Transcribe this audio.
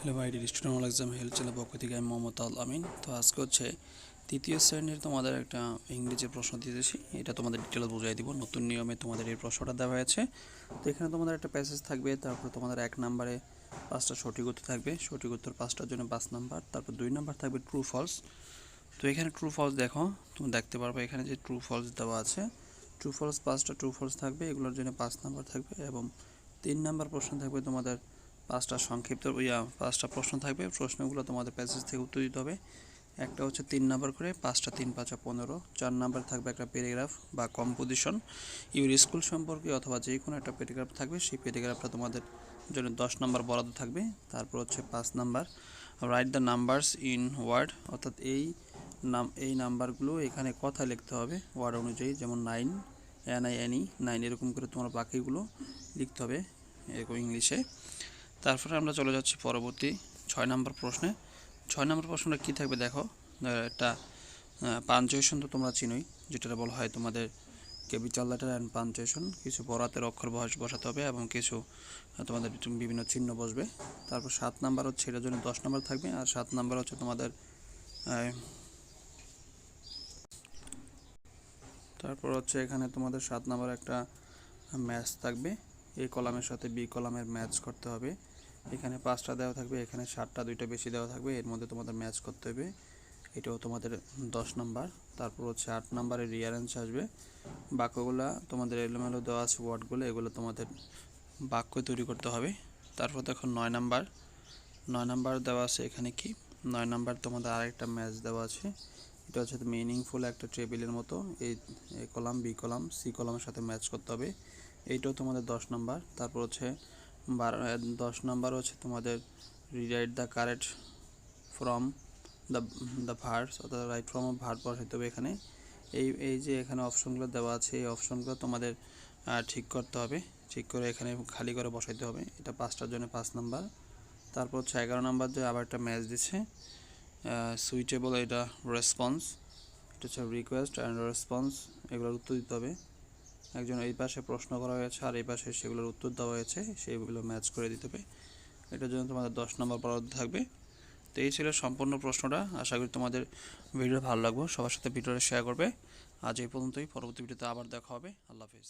Hello ভাই student all exam help channel পক্ষ থেকে আমি মোহাম্মদ আল আমিন। তো আজকে হচ্ছে তৃতীয় শ্রেণির তোমাদের একটা ইংরেজি প্রশ্ন দিয়েছি। এটা তোমাদের ডিটেল বুঝাই দিব। নতুন নিয়মে তোমাদের এই প্রশ্নটা দেওয়া হয়েছে। তো এখানে তোমাদের একটা প্যাসেজ থাকবে, তারপর তোমাদের এক নাম্বারে পাঁচটা সঠিক উত্তর থাকবে। সঠিক উত্তর পাঁচটার জন্য পাঁচ নাম্বার, তারপর দুই নাম্বার থাকবে ট্রু ফলস তো এখানে ট্রু ফলস দেখো, তুমি দেখতে পারবে এখানে যে ট্রু ফলস দেওয়া আছে। ট্রু ফলস পাঁচটা ট্রু ফলস থাকবে, এগুলোর জন্য পাঁচ নাম্বার থাকবে এবং তিন নাম্বার প্রশ্ন থাকবে তোমাদের পাঁচটা সংক্ষিপ্ত, ইয়া, পাঁচটা প্রশ্ন থাকবে। প্রশ্নগুলো তোমাদের প্যাসেজ থেকে উত্তর দিতে হবে। একটা হচ্ছে তিন নাম্বার করে, পাঁচটা তিন পাঁচা পনেরো। চার নাম্বার থাকবে একটা প্যারাগ্রাফ বা কম্পোজিশন ইউর স্কুল সম্পর্কে অথবা যে কোনো একটা প্যারাগ্রাফ থাকবে, সেই প্যারাগ্রাফটা তোমাদের জন্য দশ নাম্বার বরাদ্দ থাকবে। তারপর হচ্ছে পাঁচ number. Write the numbers in word অর্থাৎ এই নাম, এই নাম্বারগুলো এখানে কথা লিখতে হবে ওয়ার্ড অনুযায়ী, যেমন nine N I N E nine এরকম করে তোমার বাকিগুলো লিখতে হবে এরকম ইংলিশে তারপরে আমরা চলে যাচ্ছি পরবর্তী ছয় নম্বর প্রশ্নে। ছয় নম্বর প্রশ্নটা কী থাকবে দেখো? একটা পাঞ্চুয়েশন তো তোমরা চিনোই যেটা বলা হয় তোমাদের ক্যাপিটাল লেটার অ্যান্ড পাঞ্চুয়েশন। কিছু বরাতের অক্ষর বয়স বসাতে হবে এবং কিছু তোমাদের বিভিন্ন চিহ্ন বসবে। তারপর সাত নাম্বার হচ্ছে, এটার জন্য দশ নাম্বার থাকবে। আর সাত নাম্বার হচ্ছে তোমাদের তারপর হচ্ছে এখানে তোমাদের সাত নাম্বার একটা ম্যাচ থাকবে। এই কলামের সাথে বি কলামের ম্যাচ করতে হবে। এখানে পাঁচটা দেওয়া থাকবে, এখানে সাতটা, দুইটা বেশি দেওয়া থাকবে, এর মধ্যে তোমাদের ম্যাচ করতে হবে। এটাও তোমাদের দশ নাম্বার। তারপর হচ্ছে আট নাম্বারে রিয়ারেঞ্জ আসবে। বাক্যগুলা তোমাদের এলোমেলো দেওয়া আছে ওয়ার্ডগুলো এগুলো তোমাদের বাক্য তৈরি করতে হবে। তারপর দেখো নয় নাম্বার। নয় নাম্বার দেওয়া আছে এখানে কি? নয় নাম্বার তোমাদের আরেকটা ম্যাচ দেওয়া আছে। এটা হচ্ছে মিনিংফুল একটা টেবিলের মতো। এই, A column, B column, C কলামের সাথে ম্যাচ করতে হবে। এইটাও তোমাদের দশ নাম্বার। তারপর হচ্ছে বারো দশ নাম্বার হচ্ছে তোমাদের rewrite the correct from the the verbs অর্থাৎ রাইট ফ্রম ভার বসাইতে হবে এখানে। এই এই যে এখানে অপশনগুলো দেওয়া আছে, এই অপশনগুলো তোমাদের ঠিক করতে হবে। ঠিক করে এখানে খালি করে বসাইতে হবে। এটা পাঁচটার জন্য পাঁচ নাম্বার। তারপর হচ্ছে এগারো নাম্বার যে আবার একটা ম্যাচ দিচ্ছে সুইটেবল এটা রেসপন্স এটা হচ্ছে রিকোয়েস্ট অ্যান্ড রেসপন্স এগুলোর উত্তর দিতে হবে। একজন এই পাশে প্রশ্ন করা হয়েছে আর এই পাশে সেগুলোর উত্তর দেওয়া হয়েছে, সেইগুলো ম্যাচ করে দিতে হবে। এটার জন্য তোমাদের দশ নম্বর বরাদ্দ থাকবে। তো এই ছিল সম্পূর্ণ প্রশ্নটা। আশা করি তোমাদের ভিডিও ভালো লাগবে। সবার সাথে ভিডিওটা শেয়ার করবে। আজ এই পর্যন্তই। পরবর্তী ভিডিওতে আবার দেখা হবে। আল্লাহ হাফিজ।